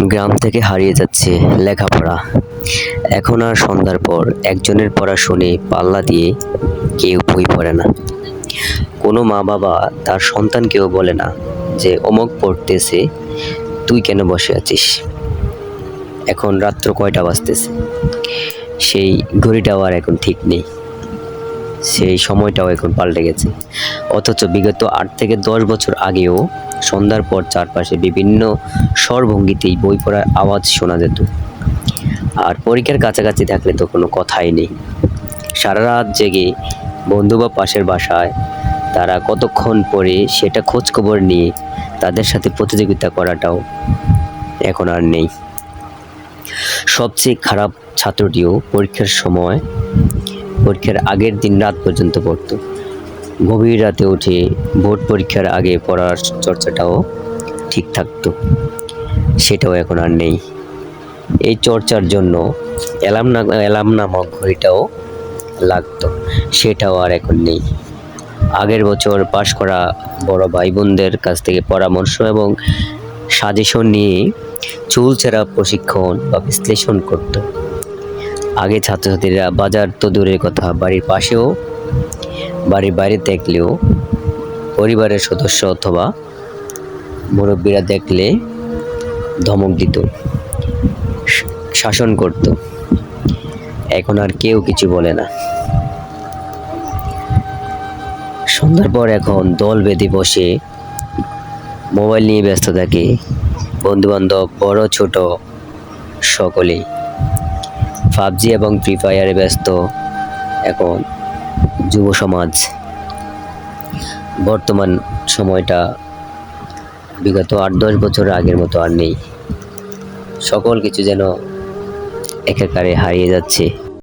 গ্রাম থেকে হারিয়ে যাচ্ছে লেখাপড়া। এখন আর সন্ধ্যার পর একজনের পড়া শুনে পাল্লা দিয়ে কেউ বই পড়ে না। কোনো মা বাবা তার সন্তানকেও বলে না যে, অমুক পড়তেছে, তুই কেন বসে আছিস? এখন রাত্র কয়টা বাজতেছে? সেই ঘড়িটাও আর এখন ঠিক নেই। সেই সময়টাও এখন পাল্টে গেছে। অথচ বিগত আট থেকে দশ বছর আগেও সন্ধ্যার পর চারপাশে বিভিন্ন স্বরভঙ্গিতেই বই পড়ার আওয়াজ শোনা যেত। আর পরীক্ষার কাছাকাছি থাকলে তো কোনো কথাই নেই। সারা রাত জেগে বন্ধু বা পাশের বাসায় তারা কতক্ষণ পরে সেটা খোঁজ খবর নিয়ে তাদের সাথে প্রতিযোগিতা করাটাও এখন আর নেই। সবচেয়ে খারাপ ছাত্রটিও পরীক্ষার সময় পরীক্ষার আগের দিন রাত পর্যন্ত পড়তো। গভীর রাতে উঠে বোর্ড পরীক্ষার আগে পড়ার চর্চাটাও ঠিক থাকতো। সেটাও এখন আর নেই। এই চর্চার জন্য অ্যালাম না অ্যালাম নামক ঘড়িটাও লাগতো। সেটাও আর এখন নেই। আগের বছর পাশ করা বড় ভাই বোনদের কাছ থেকে পরামর্শ এবং সাজেশন নিয়ে চুল চুলচেরা প্রশিক্ষণ বা বিশ্লেষণ করতো। আগে ছাত্রছাত্রীরা বাজার তো দূরের কথা, বাড়ির পাশেও, বাড়ির বাইরে দেখলেও, পরিবারের সদস্য অথবা মুরব্বীরা দেখলে ধমক দিত, শাসন করত। এখন আর কেউ কিছু বলে না। সন্ধ্যার পর এখন দল বেঁধে বসে মোবাইল নিয়ে ব্যস্ত থাকে। বন্ধুবান্ধব, বড়, ছোট, সকলেই। পাবজি এবং ফ্রি ফায়ারে ব্যস্ত এখন যুব সমাজ। বর্তমান সময়টা বিগত আট দশ বছর আগের মতো আর নেই। সকল কিছু যেন একাকারে হারিয়ে যাচ্ছে।